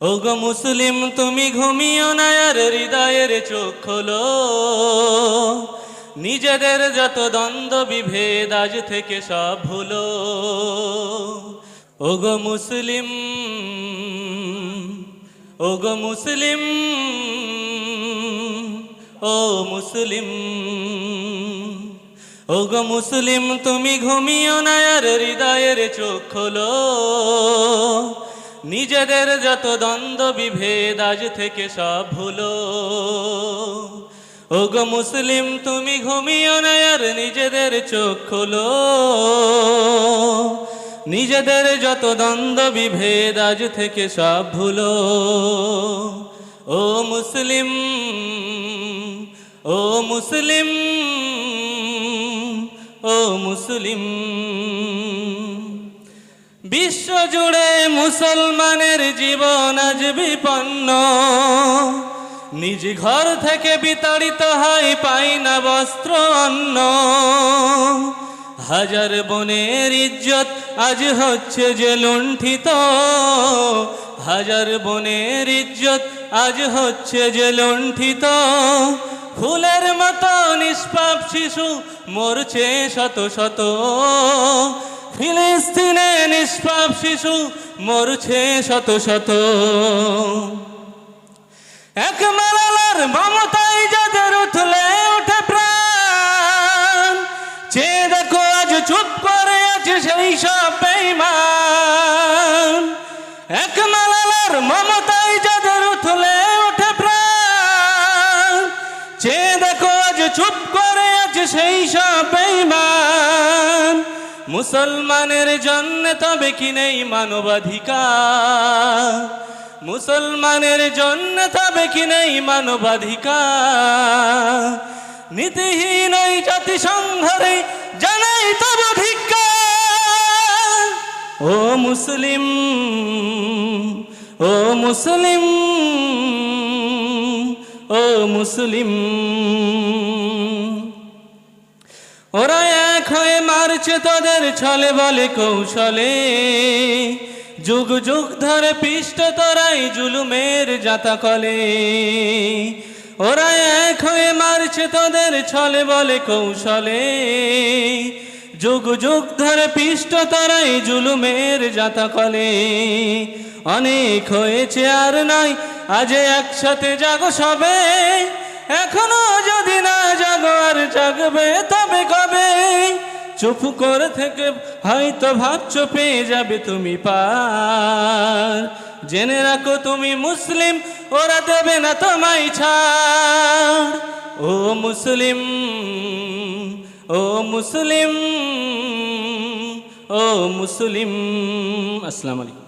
ওগো মুসলিম, তুমি ঘুমিও না, আর হৃদয়ের চোখ খোলো। নিজেদের যত দ্বন্দ্ব বিভেদ আজ থেকে সব ভুলো। ওগো মুসলিম ওগো মুসলিম, ও মুসলিম, ওগো মুসলিম, তুমি ঘুমিও না, আর হৃদয়ের চোখ খোলো। নিজেদের যত দ্বন্দ্ব বিভেদ আজ থেকে সব ভুলো। ওগো মুসলিম, তুমি ঘুমিও না, আর নিজেদের চোখ খোলো। নিজেদের যত দ্বন্দ্ব বিভেদ আজ থেকে সব ভুলো। ও মুসলিম ও মুসলিম ও মুসলিম। বিশ্ব জুড়ে মুসলমানের জীবন আজ বিপন্ন। নিজ ঘর থেকে বিতাড়িত হয় পাই না বস্ত্র অন্ন। হাজার বনের ইজ্জত আজ হচ্ছে যে লুণ্ঠিত। হাজার বনের ইজ্জত আজ হচ্ছে যে লুণ্ঠিত। ফুলের মতো নিষ্পাপ শিশু মরছে শত শত। ফিলিস্তিনে নিষ্পাপ শিশু মরছে শত শত। এক মালালার মমতাই যাদের উঠলে উঠে প্রাণ চে দেখো আজ চুপ করে আছে সেই সব বেঈমান। এক মালালার মমতাই যাদের উঠলে উঠে প্রাণ চে দেখো আজ চুপ করে আছে সেই সব বেঈমান। মুসলমানের জন্য তবে কি নেই মানবাধিকার? মুসলমানের জন্য তবে কি নেই মানবাধিকার? নীতিহীন ওই জাতিসংঘরে জানাই তব ধিক্কার ও মুসলিম ও মুসলিম ও মুসলিম। ওরা মারছে তোদের ছলে বলে কৌশলে। যুগ যুগ ধরে পিষ্ট তোরাই জুলুমের জাতা কলে ওরা এক হয়ে মারছে তোদের ছলে বলে কৌশলে। যুগ যুগ ধরে পিষ্ট তোরাই জুলুমের জাতা কলে অনেক হয়েছে আর নাই, আজ একসাথে জাগো সবে। এখনও যদি না জাগো আর জাগবে কবে চুপ করে থেকে, হয়তো ভাবছ পেয়ে যাবে তুমি পার। জেনে রাখো তুমি মুসলিম, ওরা দেবে না তোমায় ছাড়। ও মুসলিম ও মুসলিম ও মুসলিম, আসসালামু আলাইকুম।